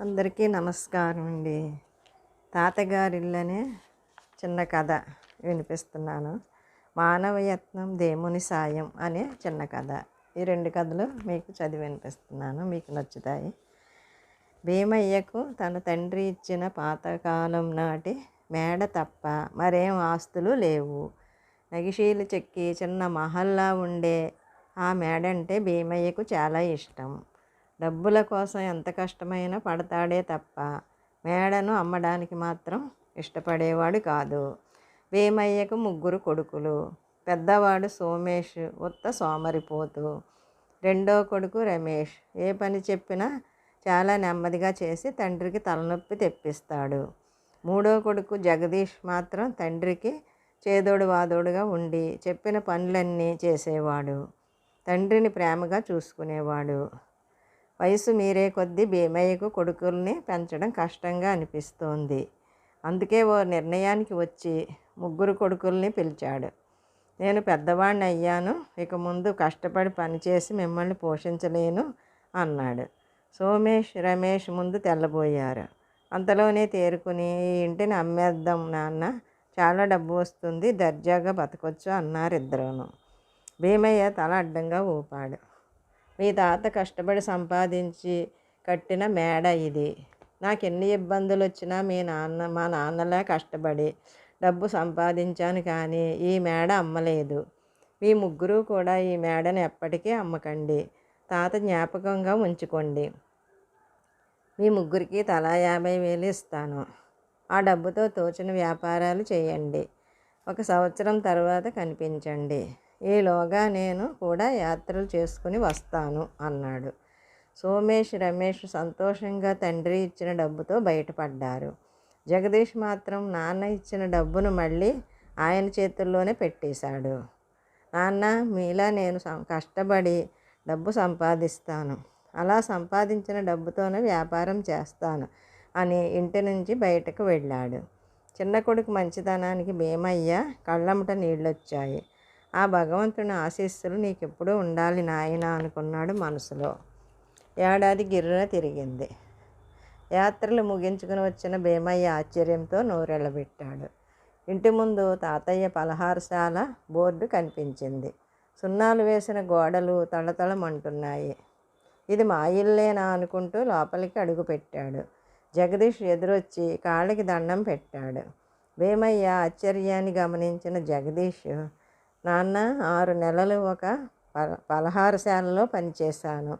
అందరికీ నమస్కారం అండి. తాతగారి ఇల్లనే అనే చిన్న కథ వినిపిస్తున్నాను. మానవయత్నం దేవుని సాయం అనే చిన్న కథ. ఈ రెండు కథలు మీకు చదివి వినిపిస్తున్నాను. మీకు నచ్చుతాయి. భీమయ్యకు తన తండ్రి ఇచ్చిన పాతకాలం నాటి మేడ తప్ప మరేం ఆస్తులు లేవు. నగిషీలు చెక్కి చిన్న మహల్లా ఉండే ఆ మేడంటే భీమయ్యకు చాలా ఇష్టం. డబ్బుల కోసం ఎంత కష్టమైనా పడతాడే తప్ప మేడను అమ్మడానికి మాత్రం ఇష్టపడేవాడు కాదు. భీమయ్యకు ముగ్గురు కొడుకులు పెద్దవాడు సోమేష్ ఉత్త సోమరిపోతు రెండో కొడుకు రమేష్. ఏ పని చెప్పినా చాలా నెమ్మదిగా చేసి తండ్రికి తలనొప్పి తెప్పిస్తాడు. మూడో కొడుకు జగదీష్ మాత్రం తండ్రికి చేదోడు వాదోడుగా ఉండి చెప్పిన పనులన్నీ చేసేవాడు. తండ్రిని ప్రేమగా చూసుకునేవాడు. వయసు మీరే కొద్దీ భీమయ్యకు కొడుకుల్ని పెంచడం కష్టంగా అనిపిస్తోంది. అందుకే ఓ నిర్ణయానికి వచ్చి ముగ్గురు కొడుకుల్ని పిలిచాడు. నేను పెద్దవాడిని అయ్యాను ఇక ముందు కష్టపడి పనిచేసి మిమ్మల్ని పోషించలేను అన్నాడు. సోమేష్ రమేష్ ముందు తెల్లబోయారు. అంతలోనే తేరుకుని ఈ ఇంటిని అమ్మేద్దాం నాన్న చాలా డబ్బు వస్తుంది దర్జాగా బతకొచ్చు అన్నారు ఇద్దరును భీమయ్య తల అడ్డంగా ఊపాడు. మీ తాత కష్టపడి సంపాదించి కట్టిన మేడ ఇది. నాకు ఎన్ని ఇబ్బందులు వచ్చినా మీ నాన్న మా నాన్నలా కష్టపడి డబ్బు సంపాదించాను కానీ ఈ మేడ అమ్మలేదు. మీ ముగ్గురు కూడా ఈ మేడను ఎప్పటికీ అమ్మకండి. తాత జ్ఞాపకంగా ఉంచుకోండి. మీ ముగ్గురికి తలా యాభై వేలు ఇస్తాను. ఆ డబ్బుతో తోచిన వ్యాపారాలు చేయండి. ఒక సంవత్సరం తర్వాత కనిపించండి. ఈలోగా నేను కూడా యాత్రలు చేసుకుని వస్తాను అన్నాడు. సోమేష్ రమేష్ సంతోషంగా తండ్రి ఇచ్చిన డబ్బుతో బయటపడ్డారు. జగదీష్ మాత్రం నాన్న ఇచ్చిన డబ్బును మళ్ళీ ఆయన చేతుల్లోనే పెట్టేశాడు. నాన్న మీలా నేను సం- కష్టపడి డబ్బు సంపాదిస్తాను. అలా సంపాదించిన డబ్బుతోనే వ్యాపారం చేస్తాను అని ఇంటి నుంచి బయటకు వెళ్ళాడు. చిన్న కొడుకు మంచితనానికి భీమయ్య కళ్ళమ్మట నీళ్ళొచ్చాయి. ఆ భగవంతుని ఆశీస్సులు నీకెప్పుడూ ఉండాలి నాయన అనుకున్నాడు మనసులో. ఏడాది గిర్రున తిరిగింది. యాత్రలు ముగించుకుని వచ్చిన భీమయ్య ఆశ్చర్యంతో నోరెళ్ళబెట్టాడు. ఇంటి ముందు తాతయ్య పలహారశాల బోర్డు కనిపించింది. సున్నాలు వేసిన గోడలు తళతళమంటున్నాయి. ఇది మా ఇల్లేనా అనుకుంటూ లోపలికి అడుగుపెట్టాడు జగదీష్ ఎదురొచ్చి కాళ్ళకి దండం పెట్టాడు. భీమయ్య ఆశ్చర్యాన్ని గమనించిన జగదీష్ నాన్న ఆరు నెలలు ఒక పలహారశాలలో పనిచేశాను.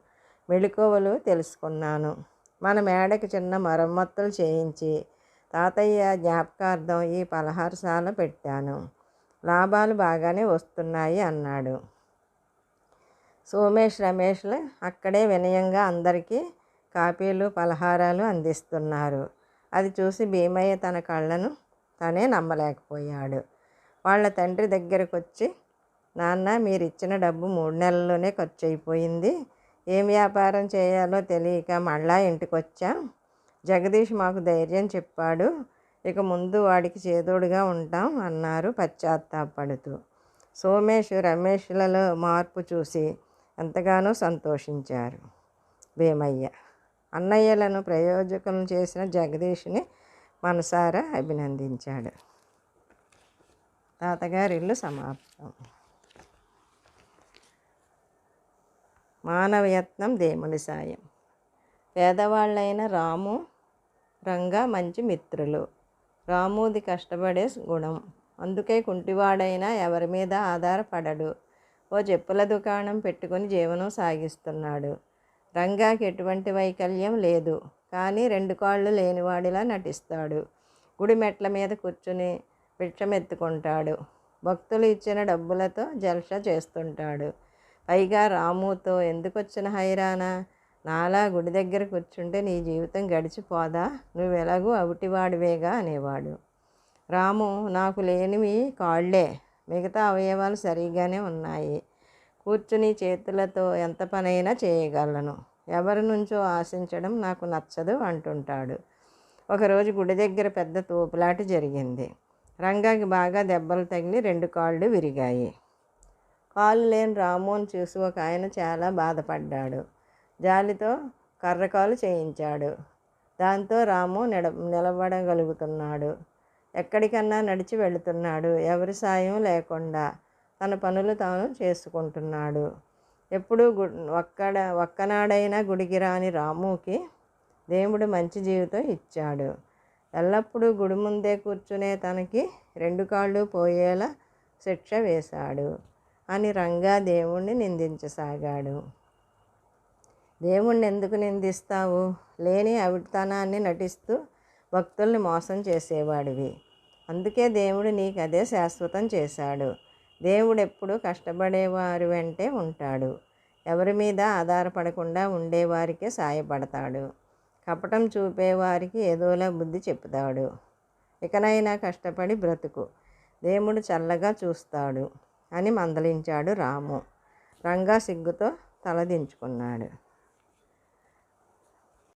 మెళుకువలు తెలుసుకున్నాను. మన మేడకి చిన్న మరమ్మతులు చేయించి తాతయ్య జ్ఞాపకార్థం ఈ పలహారశాల పెట్టాను. లాభాలు బాగానే వస్తున్నాయి అన్నాడు. సోమేష్ రమేష్లు అక్కడే వినయంగా అందరికీ కాపీలు పలహారాలు అందిస్తున్నారు. అది చూసి భీమయ్య తన కళ్ళను తనే నమ్మలేకపోయాడు. వాళ్ళ తండ్రి దగ్గరకు వచ్చి నాన్న మీరు ఇచ్చిన డబ్బు మూడు నెలల్లోనే ఖర్చు అయిపోయింది ఏం వ్యాపారం చేయాలో తెలియక మళ్ళా ఇంటికి వచ్చాం జగదీష్ మాకు ధైర్యం చెప్పాడు. ఇక ముందు వాడికి చేదోడుగా ఉంటాం అన్నారు పశ్చాత్తాపడుతూ. సోమేష్ రమేష్లలో మార్పు చూసి ఎంతగానో సంతోషించారు. భీమయ్య అన్నయ్యలను ప్రయోజకులను చేసిన జగదీష్ని మనసారా అభినందించాడు. తాతగారి ఇల్లు సమాప్తం. మానవయత్నం దేవుని సాయం. పేదవాళ్ళైన రాము రంగా మంచి మిత్రులు. రాముది కష్టపడే గుణం. అందుకే కుంటివాడైనా ఎవరి మీద ఆధారపడడు. ఓ చెప్పుల దుకాణం పెట్టుకుని జీవనం సాగిస్తున్నాడు. రంగాకి ఎటువంటి వైకల్యం లేదు. కానీ రెండు కాళ్ళు లేనివాడిలా నటిస్తాడు. గుడి మెట్ల మీద కూర్చుని భిక్షమెత్తుకుంటాడు భక్తులు ఇచ్చిన డబ్బులతో జల్సా చేస్తుంటాడు. పైగా రాముతో ఎందుకు వచ్చిన హైరానా నాలా గుడి దగ్గర కూర్చుంటే నీ జీవితం గడిచిపోదా? నువ్వు ఎలాగూ అవిటివాడివేగా అనేవాడు. రాము నాకు లేనివి కాళ్ళే మిగతా అవయవాలు సరిగానే ఉన్నాయి. కూర్చుని చేతులతో ఎంత పనైనా చేయగలను. ఎవరి నుంచో ఆశించడం నాకు నచ్చదు అంటుంటాడు. ఒకరోజు గుడి దగ్గర పెద్ద తోపులాట జరిగింది. రంగాకి బాగా దెబ్బలు తగిలి రెండు కాళ్ళు విరిగాయి. కాలు లేని రాముని చూసి ఒక ఆయన చాలా బాధపడ్డాడు. జాలితో కర్రకాలు చేయించాడు. దాంతో రాము నిడ నిలబడగలుగుతున్నాడు. ఎక్కడికన్నా నడిచి వెళుతున్నాడు. ఎవరి సాయం లేకుండా తన పనులు తాను చేసుకుంటున్నాడు. ఎప్పుడు గు ఒక్కడ ఒక్కనాడైనా గుడికి రాని రాముకి దేవుడు మంచి జీవితం ఇచ్చాడు. ఎల్లప్పుడూ గుడి ముందే కూర్చునే తనకి రెండు కాళ్ళు పోయేలా శిక్ష వేశాడు. అని రంగా దేవుణ్ణి నిందించసాగాడు. దేవుణ్ణి ఎందుకు నిందిస్తావు? లేని అవిటితనాన్ని నటిస్తూ భక్తుల్ని మోసం చేసేవాడివి. అందుకే దేవుడు నీకు అదే శాశ్వతం చేశాడు. దేవుడు ఎప్పుడు కష్టపడేవారు వెంటే ఉంటాడు. ఎవరి మీద ఆధారపడకుండా ఉండేవారికే సాయపడతాడు. కపటం చూపేవారికి ఏదోలా బుద్ధి చెప్తాడు ఇకనైనా కష్టపడి బ్రతుకు. దేవుడు చల్లగా చూస్తాడు అని మందలించాడు రాము. రంగా సిగ్గుతో తలదించుకున్నాడు.